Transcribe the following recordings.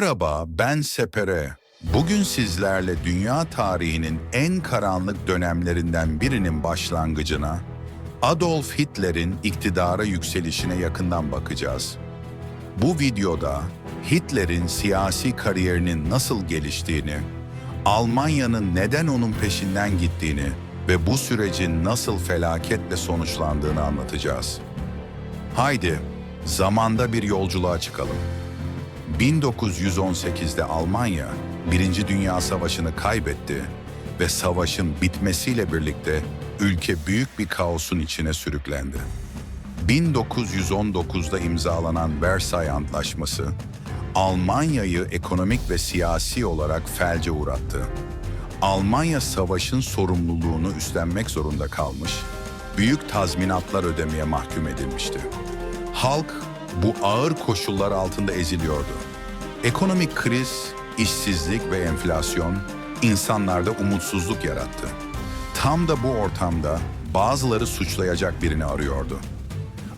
Merhaba, ben Sepere. Bugün sizlerle dünya tarihinin en karanlık dönemlerinden birinin başlangıcına, Adolf Hitler'in iktidara yükselişine yakından bakacağız. Bu videoda Hitler'in siyasi kariyerinin nasıl geliştiğini, Almanya'nın neden onun peşinden gittiğini ve bu sürecin nasıl felaketle sonuçlandığını anlatacağız. Haydi, zamanda bir yolculuğa çıkalım. 1918'de Almanya, Birinci Dünya Savaşı'nı kaybetti ve savaşın bitmesiyle birlikte ülke büyük bir kaosun içine sürüklendi. 1919'da imzalanan Versay Antlaşması, Almanya'yı ekonomik ve siyasi olarak felce uğrattı. Almanya savaşın sorumluluğunu üstlenmek zorunda kalmış, büyük tazminatlar ödemeye mahkum edilmişti. Halk bu ağır koşullar altında eziliyordu. Ekonomik kriz, işsizlik ve enflasyon insanlarda umutsuzluk yarattı. Tam da bu ortamda bazıları suçlayacak birini arıyordu.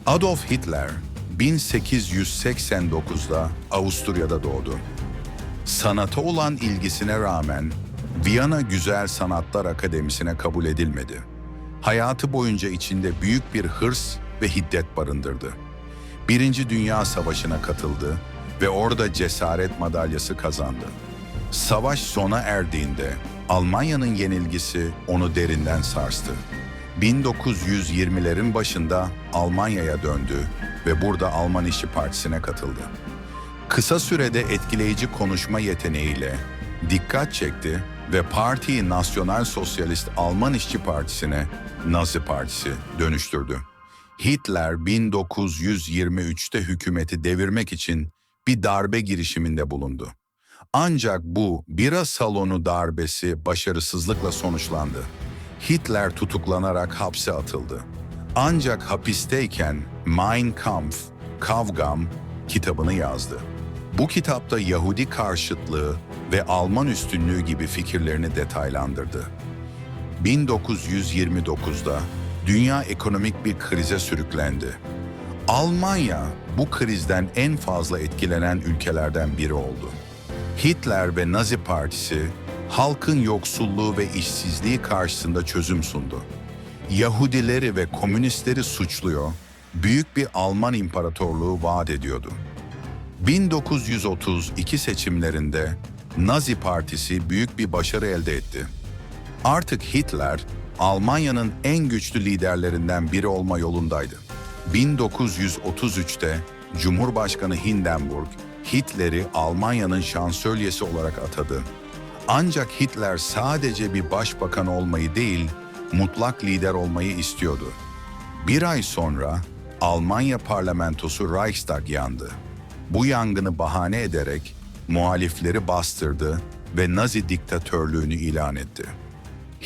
Adolf Hitler 1889'da Avusturya'da doğdu. Sanata olan ilgisine rağmen Viyana Güzel Sanatlar Akademisi'ne kabul edilmedi. Hayatı boyunca içinde büyük bir hırs ve hiddet barındırdı. Birinci Dünya Savaşı'na katıldı ve orada cesaret madalyası kazandı. Savaş sona erdiğinde Almanya'nın yenilgisi onu derinden sarstı. 1920'lerin başında Almanya'ya döndü ve burada Alman İşçi Partisi'ne katıldı. Kısa sürede etkileyici konuşma yeteneğiyle dikkat çekti ve partiyi Nasyonal Sosyalist Alman İşçi Partisi'ne Nazi Partisi dönüştürdü. Hitler 1923'te hükümeti devirmek için bir darbe girişiminde bulundu. Ancak bu bira salonu darbesi başarısızlıkla sonuçlandı. Hitler tutuklanarak hapse atıldı. Ancak hapisteyken Mein Kampf, Kavgam kitabını yazdı. Bu kitapta Yahudi karşıtlığı ve Alman üstünlüğü gibi fikirlerini detaylandırdı. 1929'da dünya ekonomik bir krize sürüklendi. Almanya bu krizden en fazla etkilenen ülkelerden biri oldu. Hitler ve Nazi Partisi halkın yoksulluğu ve işsizliği karşısında çözüm sundu. Yahudileri ve komünistleri suçluyor, büyük bir Alman imparatorluğu vaat ediyordu. 1932 seçimlerinde Nazi Partisi büyük bir başarı elde etti. Artık Hitler, Almanya'nın en güçlü liderlerinden biri olma yolundaydı. 1933'te Cumhurbaşkanı Hindenburg, Hitler'i Almanya'nın şansölyesi olarak atadı. Ancak Hitler sadece bir başbakan olmayı değil, mutlak lider olmayı istiyordu. Bir ay sonra Almanya parlamentosu Reichstag yandı. Bu yangını bahane ederek muhalifleri bastırdı ve Nazi diktatörlüğünü ilan etti.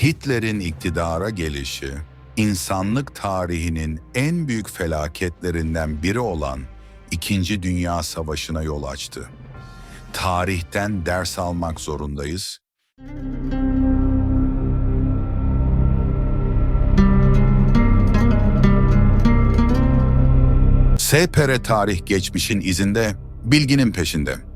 Hitler'in iktidara gelişi, insanlık tarihinin en büyük felaketlerinden biri olan İkinci Dünya Savaşı'na yol açtı. Tarihten ders almak zorundayız. SPR tarih geçmişin izinde, bilginin peşinde.